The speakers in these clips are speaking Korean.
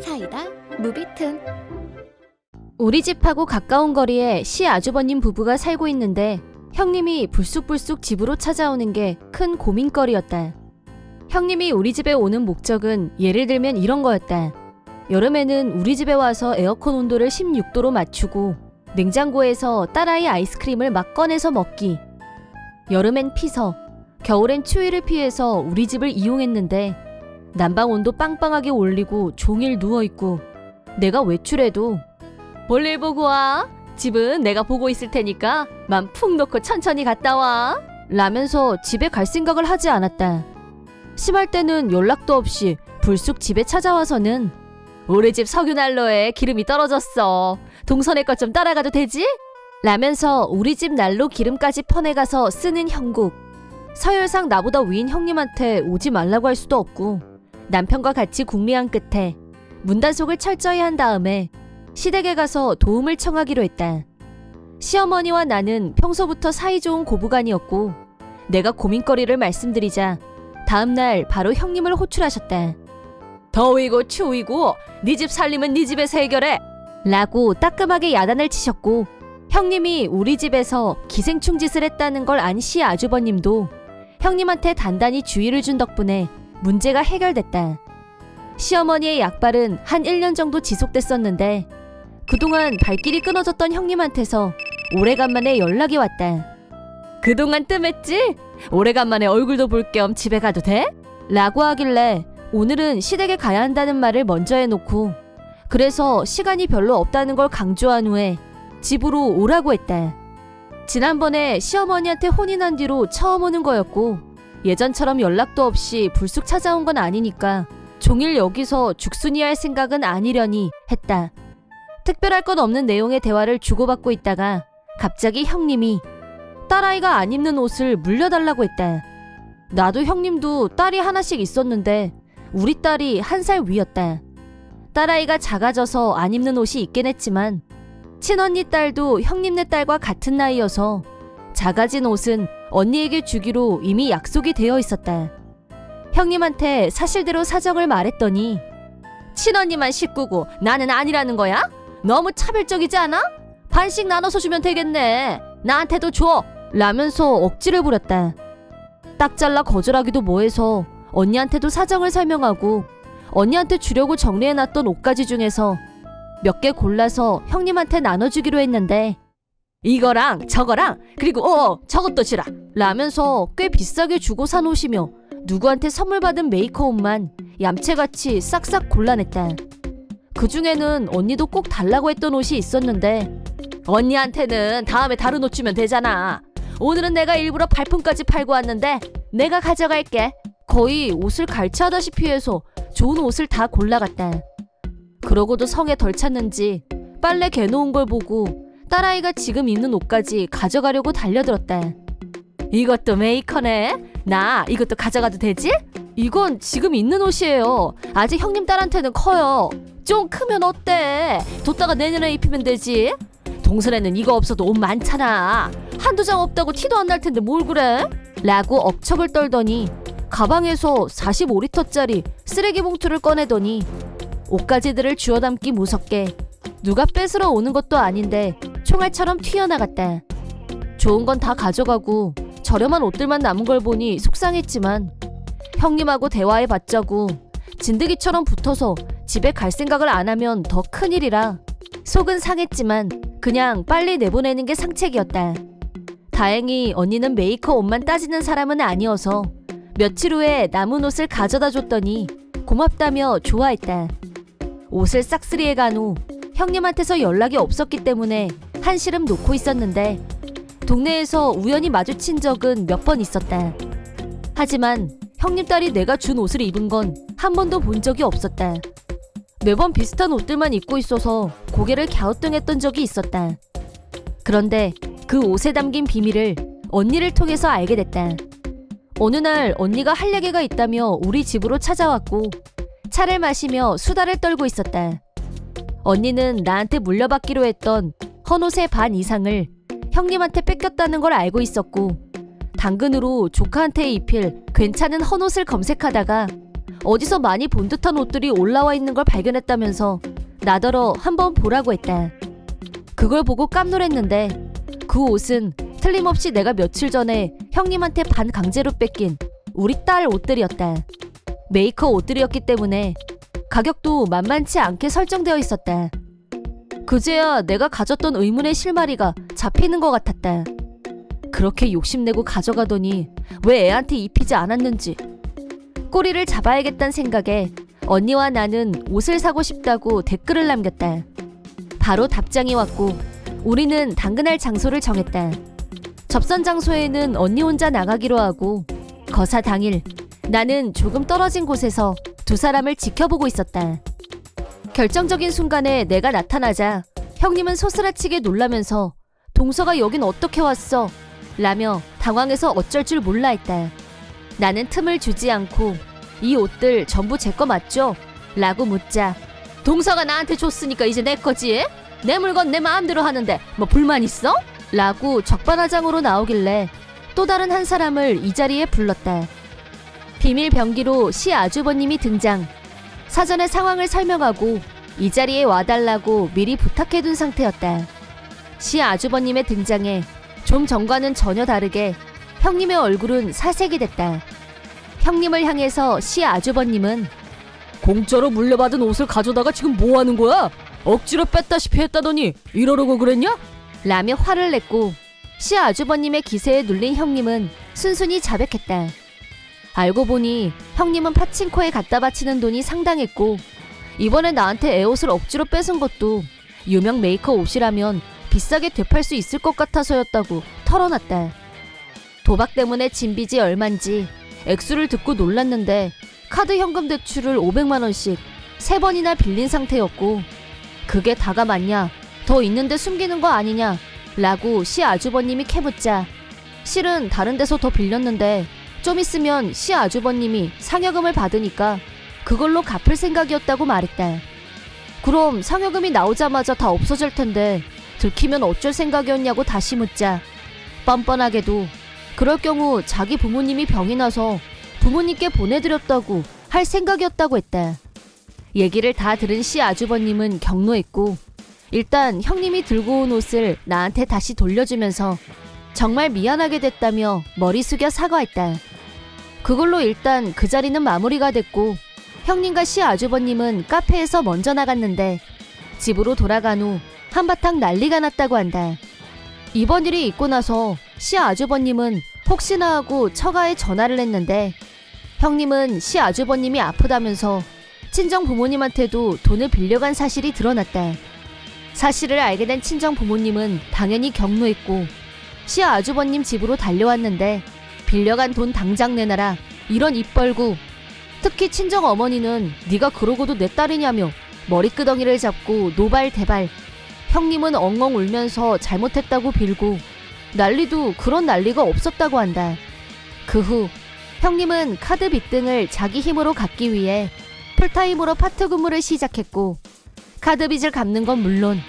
사이다 무비튼 우리 집하고 가까운 거리에 시 아주버님 부부가 살고 있는데 형님이 불쑥불쑥 집으로 찾아오는 게 큰 고민거리였다. 형님이 우리 집에 오는 목적은 예를 들면 이런 거였다. 여름에는 우리 집에 와서 에어컨 온도를 16도로 맞추고 냉장고에서 딸아이 아이스크림을 막 꺼내서 먹기. 여름엔 피서, 겨울엔 추위를 피해서 우리 집을 이용했는데 난방 온도 빵빵하게 올리고 종일 누워있고 내가 외출해도 볼일 보고 와. 집은 내가 보고 있을 테니까 맘 푹 놓고 천천히 갔다 와. 라면서 집에 갈 생각을 하지 않았다. 심할 때는 연락도 없이 불쑥 집에 찾아와서는 우리 집 석유 난로에 기름이 떨어졌어. 동선의 것 좀 따라가도 되지? 라면서 우리 집 난로 기름까지 퍼내가서 쓰는 형국. 서열상 나보다 위인 형님한테 오지 말라고 할 수도 없고 남편과 같이 궁리한 끝에 문단속을 철저히 한 다음에 시댁에 가서 도움을 청하기로 했다. 시어머니와 나는 평소부터 사이좋은 고부간이었고 내가 고민거리를 말씀드리자 다음날 바로 형님을 호출하셨다. 더위고 추위고 네 집 살림은 네 집에서 해결해 라고 따끔하게 야단을 치셨고 형님이 우리 집에서 기생충 짓을 했다는 걸 안 시 아주버님도 형님한테 단단히 주의를 준 덕분에 문제가 해결됐다. 시어머니의 약발은 한 1년 정도 지속됐었는데 그동안 발길이 끊어졌던 형님한테서 오래간만에 연락이 왔다. 그동안 뜸했지? 오래간만에 얼굴도 볼 겸 집에 가도 돼? 라고 하길래 오늘은 시댁에 가야 한다는 말을 먼저 해놓고 그래서 시간이 별로 없다는 걸 강조한 후에 집으로 오라고 했다. 지난번에 시어머니한테 혼이 난 뒤로 처음 오는 거였고 예전처럼 연락도 없이 불쑥 찾아온 건 아니니까 종일 여기서 죽순이 할 생각은 아니려니 했다. 특별할 것 없는 내용의 대화를 주고받고 있다가 갑자기 형님이 딸아이가 안 입는 옷을 물려달라고 했다. 나도 형님도 딸이 하나씩 있었는데 우리 딸이 한 살 위였다. 딸아이가 작아져서 안 입는 옷이 있긴 했지만 친언니 딸도 형님네 딸과 같은 나이여서 작아진 옷은 언니에게 주기로 이미 약속이 되어 있었다. 형님한테 사실대로 사정을 말했더니 친언니만 식구고 나는 아니라는 거야? 너무 차별적이지 않아? 반씩 나눠서 주면 되겠네. 나한테도 줘. 라면서 억지를 부렸다. 딱 잘라 거절하기도 뭐해서 언니한테도 사정을 설명하고 언니한테 주려고 정리해놨던 옷가지 중에서 몇 개 골라서 형님한테 나눠주기로 했는데 이거랑 저거랑 그리고 어 저것도 주라 라면서 꽤 비싸게 주고 산 옷이며 누구한테 선물 받은 메이커 옷만 얌체같이 싹싹 골라냈다. 그 중에는 언니도 꼭 달라고 했던 옷이 있었는데 언니한테는 다음에 다른 옷 주면 되잖아. 오늘은 내가 일부러 발품까지 팔고 왔는데 내가 가져갈게. 거의 옷을 갈취하다시피 해서 좋은 옷을 다 골라갔다. 그러고도 성에 덜 찼는지 빨래 개놓은 걸 보고 딸아이가 지금 입는 옷까지 가져가려고 달려들었다. 이것도 메이커네. 나 이것도 가져가도 되지? 이건 지금 입는 옷이에요. 아직 형님 딸한테는 커요. 좀 크면 어때? 뒀다가 내년에 입히면 되지. 동선에는 이거 없어도 옷 많잖아. 한두 장 없다고 티도 안 날 텐데 뭘 그래? 라고 억척을 떨더니 가방에서 45리터짜리 쓰레기 봉투를 꺼내더니 옷가지들을 주워 담기 무섭게 누가 뺏으러 오는 것도 아닌데 총알처럼 튀어나갔다. 좋은 건 다 가져가고 저렴한 옷들만 남은 걸 보니 속상했지만 형님하고 대화해 봤자고 진드기처럼 붙어서 집에 갈 생각을 안 하면 더 큰일이라 속은 상했지만 그냥 빨리 내보내는 게 상책이었다. 다행히 언니는 메이커 옷만 따지는 사람은 아니어서 며칠 후에 남은 옷을 가져다 줬더니 고맙다며 좋아했다. 옷을 싹쓸이해 간 후 형님한테서 연락이 없었기 때문에 한시름 놓고 있었는데 동네에서 우연히 마주친 적은 몇 번 있었다. 하지만 형님 딸이 내가 준 옷을 입은 건 한 번도 본 적이 없었다. 매번 비슷한 옷들만 입고 있어서 고개를 갸우뚱했던 적이 있었다. 그런데 그 옷에 담긴 비밀을 언니를 통해서 알게 됐다. 어느 날 언니가 할 얘기가 있다며 우리 집으로 찾아왔고 차를 마시며 수다를 떨고 있었다. 언니는 나한테 물려받기로 했던 헌옷의 반 이상을 형님한테 뺏겼다는 걸 알고 있었고 당근으로 조카한테 입힐 괜찮은 헌옷을 검색하다가 어디서 많이 본 듯한 옷들이 올라와 있는 걸 발견했다면서 나더러 한번 보라고 했다. 그걸 보고 깜놀했는데 그 옷은 틀림없이 내가 며칠 전에 형님한테 반 강제로 뺏긴 우리 딸 옷들이었다. 메이커 옷들이었기 때문에 가격도 만만치 않게 설정되어 있었다. 그제야 내가 가졌던 의문의 실마리가 잡히는 것 같았다. 그렇게 욕심내고 가져가더니 왜 애한테 입히지 않았는지 꼬리를 잡아야겠다는 생각에 언니와 나는 옷을 사고 싶다고 댓글을 남겼다. 바로 답장이 왔고 우리는 당근할 장소를 정했다. 접선 장소에는 언니 혼자 나가기로 하고 거사 당일 나는 조금 떨어진 곳에서 두 사람을 지켜보고 있었다. 결정적인 순간에 내가 나타나자 형님은 소스라치게 놀라면서 동서가 여긴 어떻게 왔어? 라며 당황해서 어쩔 줄 몰라 했다. 나는 틈을 주지 않고 이 옷들 전부 제 거 맞죠? 라고 묻자 동서가 나한테 줬으니까 이제 내 거지? 내 물건 내 마음대로 하는데 뭐 불만 있어? 라고 적반하장으로 나오길래 또 다른 한 사람을 이 자리에 불렀다. 비밀 병기로 시 아주버님이 등장. 사전에 상황을 설명하고 이 자리에 와달라고 미리 부탁해둔 상태였다. 시 아주버님의 등장에 좀 전과는 전혀 다르게 형님의 얼굴은 사색이 됐다. 형님을 향해서 시 아주버님은 공짜로 물려받은 옷을 가져다가 지금 뭐 하는 거야? 억지로 뺐다시피 했다더니 이러려고 그랬냐? 라며 화를 냈고 시 아주버님의 기세에 눌린 형님은 순순히 자백했다. 알고 보니 형님은 파친코에 갖다 바치는 돈이 상당했고 이번에 나한테 애 옷을 억지로 뺏은 것도 유명 메이커 옷이라면 비싸게 되팔 수 있을 것 같아서였다고 털어놨다. 도박 때문에 진 빚이 얼만지 액수를 듣고 놀랐는데 카드 현금 대출을 500만 원씩 세 번이나 빌린 상태였고 그게 다가 맞냐? 더 있는데 숨기는 거 아니냐? 라고 시 아주버님이 캐묻자 실은 다른 데서 더 빌렸는데 좀 있으면 시 아주버님이 상여금을 받으니까 그걸로 갚을 생각이었다고 말했다. 그럼 상여금이 나오자마자 다 없어질 텐데 들키면 어쩔 생각이었냐고 다시 묻자 뻔뻔하게도 그럴 경우 자기 부모님이 병이 나서 부모님께 보내드렸다고 할 생각이었다고 했다. 얘기를 다 들은 시 아주버님은 경로했고 일단 형님이 들고 온 옷을 나한테 다시 돌려주면서 정말 미안하게 됐다며 머리 숙여 사과했다. 그걸로 일단 그 자리는 마무리가 됐고 형님과 시 아주버님은 카페에서 먼저 나갔는데 집으로 돌아간 후 한바탕 난리가 났다고 한다. 이번 일이 있고 나서 시 아주버님은 혹시나 하고 처가에 전화를 했는데 형님은 시 아주버님이 아프다면서 친정 부모님한테도 돈을 빌려간 사실이 드러났다. 사실을 알게 된 친정 부모님은 당연히 경로했고 시 아주버님 집으로 달려왔는데 빌려간 돈 당장 내놔라. 이런 입 벌고. 특히 친정 어머니는 네가 그러고도 내 딸이냐며 머리끄덩이를 잡고 노발대발. 형님은 엉엉 울면서 잘못했다고 빌고 난리도 그런 난리가 없었다고 한다. 그 후 형님은 카드 빚 등을 자기 힘으로 갚기 위해 풀타임으로 파트 근무를 시작했고 카드 빚을 갚는 건 물론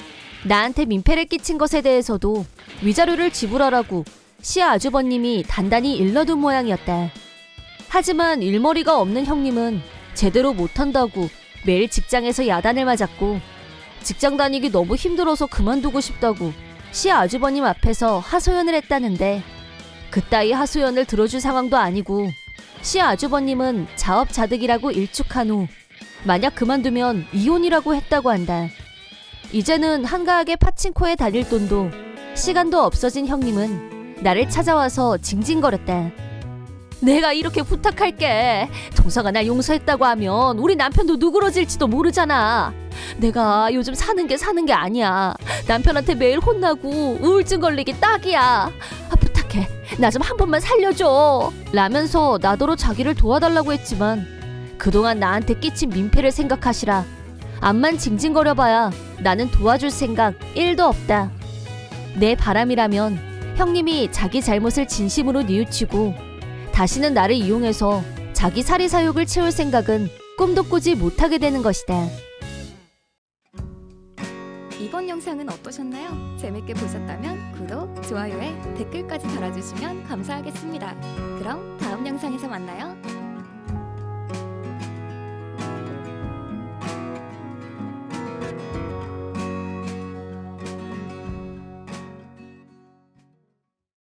나한테 민폐를 끼친 것에 대해서도 위자료를 지불하라고 시 아주버님이 단단히 일러둔 모양이었다. 하지만 일머리가 없는 형님은 제대로 못한다고 매일 직장에서 야단을 맞았고 직장 다니기 너무 힘들어서 그만두고 싶다고 시 아주버님 앞에서 하소연을 했다는데 그따위 하소연을 들어줄 상황도 아니고 시 아주버님은 자업자득이라고 일축한 후 만약 그만두면 이혼이라고 했다고 한다. 이제는 한가하게 파친코에 다닐 돈도 시간도 없어진 형님은 나를 찾아와서 징징거렸다. 내가 이렇게 부탁할게. 동서가 날 용서했다고 하면 우리 남편도 누그러질지도 모르잖아. 내가 요즘 사는 게 사는 게 아니야. 남편한테 매일 혼나고 우울증 걸리기 딱이야. 아, 부탁해. 나 좀 한 번만 살려줘. 라면서 나더러 자기를 도와달라고 했지만 그동안 나한테 끼친 민폐를 생각하시라. 암만 징징거려봐야 나는 도와줄 생각 1도 없다. 내 바람이라면 형님이 자기 잘못을 진심으로 뉘우치고 다시는 나를 이용해서 자기 사리 사욕을 채울 생각은 꿈도 꾸지 못하게 되는 것이다. 이번 영상은 어떠셨나요? 재밌게 보셨다면 구독, 좋아요에 댓글까지 달아주시면 감사하겠습니다. 그럼 다음 영상에서 만나요.